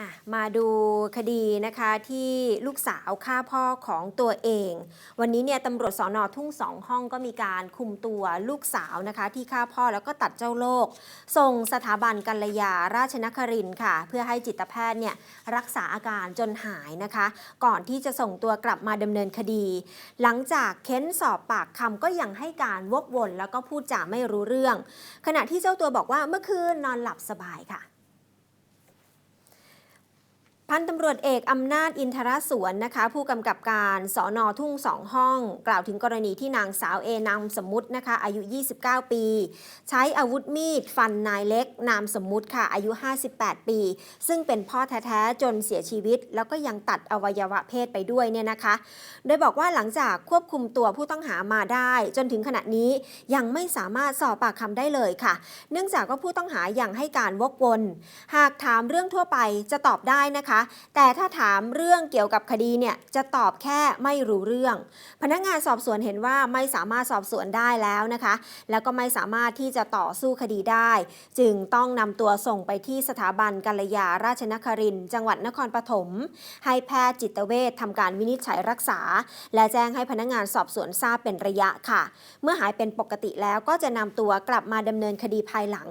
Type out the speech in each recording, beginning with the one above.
อะมาดูคดีนะคะที่ลูกสาวฆ่าพ่อของตัวเอง วันนี้เนี่ยตำรวจสอนอทุ่งสองห้องก็มีการคุมตัวลูกสาวนะคะที่ฆ่าพ่อแล้วก็ตัดเจ้าโลก ส่งสถาบันกัลยาราชนครินค่ะ เพื่อให้จิตแพทย์เนี่ยรักษาอาการจนหายนะคะ ก่อนที่จะส่งตัวกลับมาดำเนินคดี หลังจากเค้นสอบปากคำก็ยังให้การวกวนแล้วก็พูดจาไม่รู้เรื่อง ขณะที่เจ้าตัวบอกว่าเมื่อคืนนอนหลับสบายค่ะ พันตำรวจเอกอำนาจอินทรสวนนะคะ ผู้กำกับการสอนอทุ่งสองห้อง กล่าวถึงกรณีที่นางสาวเอนามสมมุตินะคะ อายุ 29 ปี ใช้อาวุธมีดฟันนายเล็ก นามสมมุติค่ะ อายุ 58 ปี ซึ่งเป็นพ่อแท้ๆ จนเสียชีวิต แล้วก็ยังตัดอวัยวะเพศไปด้วยเนี่ยนะคะ โดยบอกว่าหลังจากควบคุมตัวผู้ต้องหามาได้ จนถึงขณะนี้ยังไม่สามารถสอบปากคำได้เลยค่ะ เนื่องจากว่าผู้ต้องหายังให้การวกวน หากถามเรื่องทั่วไปจะตอบได้นะคะแต่ถ้าถามเรื่องเกี่ยวกับคดีเนี่ยจะตอบแค่ไม่รู้เรื่อง พนักงานสอบสวนเห็นว่าไม่สามารถสอบสวนได้แล้วนะคะ แล้วก็ไม่สามารถที่จะต่อสู้คดีได้ จึงต้องนำตัวส่งไปที่สถาบันกัลยาราชนครินจังหวัดนครปฐมให้แพทย์จิตเวชทำการวินิจฉัยรักษา และแจ้งให้พนักงานสอบสวนทราบเป็นระยะค่ะ เมื่อหายเป็นปกติแล้วก็จะนำตัวกลับมาดำเนินคดีภายหลัง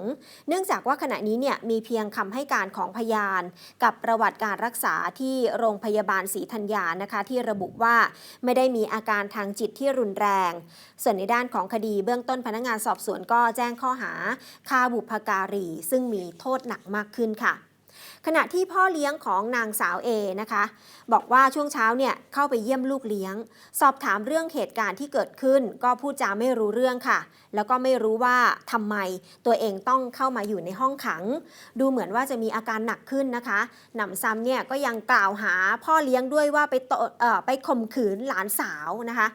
เนื่องจากว่าขณะนี้เนี่ยมีเพียงคำให้การของพยาน กับประวัติการรักษาที่โรงพยาบาลศรีธัญญานะคะที่ระบุว่าไม่ได้มีอาการทางจิตที่รุนแรง ส่วนในด้านของคดีเบื้องต้นพนักงานสอบสวนก็แจ้งข้อหาฆ่าบุพการี ซึ่งมีโทษหนักมากขึ้นค่ะ ขณะที่พ่อเลี้ยงของนางสาวเอนะคะ บอกว่าช่วงเช้าเนี่ยเข้าไปเยี่ยมลูกเลี้ยง สอบถามเรื่องเหตุการณ์ที่เกิดขึ้น ก็พูดจาไม่รู้เรื่องค่ะ แล้วก็ไม่รู้ว่าทำไมตัวเองต้องเข้ามาอยู่ในห้องขัง ดูเหมือนว่าจะมีอาการหนักขึ้นนะคะหนำซ้ำเนี่ยก็ยังกล่าวหาพ่อเลี้ยงด้วยว่าไปตเอ่อไปข่มขืนหลานสาวนะคะ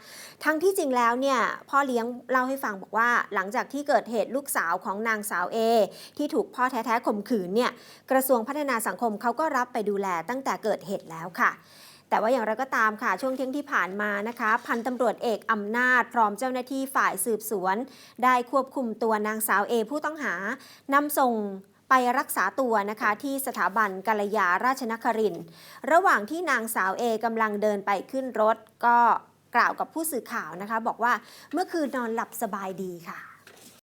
ทั้งที่จริงแล้วเนี่ยพ่อเลี้ยงเล่าให้ฟังบอกว่า หลังจากที่เกิดเหตุลูกสาวของนางสาวเอที่ถูกพ่อแท้ๆข่มขืนเนี่ยกระทรวงพัฒนาสังคมเขาก็รับไปดูแลตั้งแต่เกิดเหตุแล้วค่ะแต่ว่าอย่างไรก็ตามค่ะ ช่วงเที่ยงที่ผ่านมานะคะ พันตำรวจเอกอำนาจ พร้อมเจ้าหน้าที่ฝ่ายสืบสวน ได้ควบคุมตัวนางสาวเอผู้ต้องหานำส่งไปรักษาตัวนะคะที่สถาบันกัลยาราชนครินระหว่างที่นางสาวเอกำลังเดินไปขึ้นรถ ก็กล่าวกับผู้สื่อข่าวนะคะ บอกว่าเมื่อคืนนอนหลับสบายดีค่ะ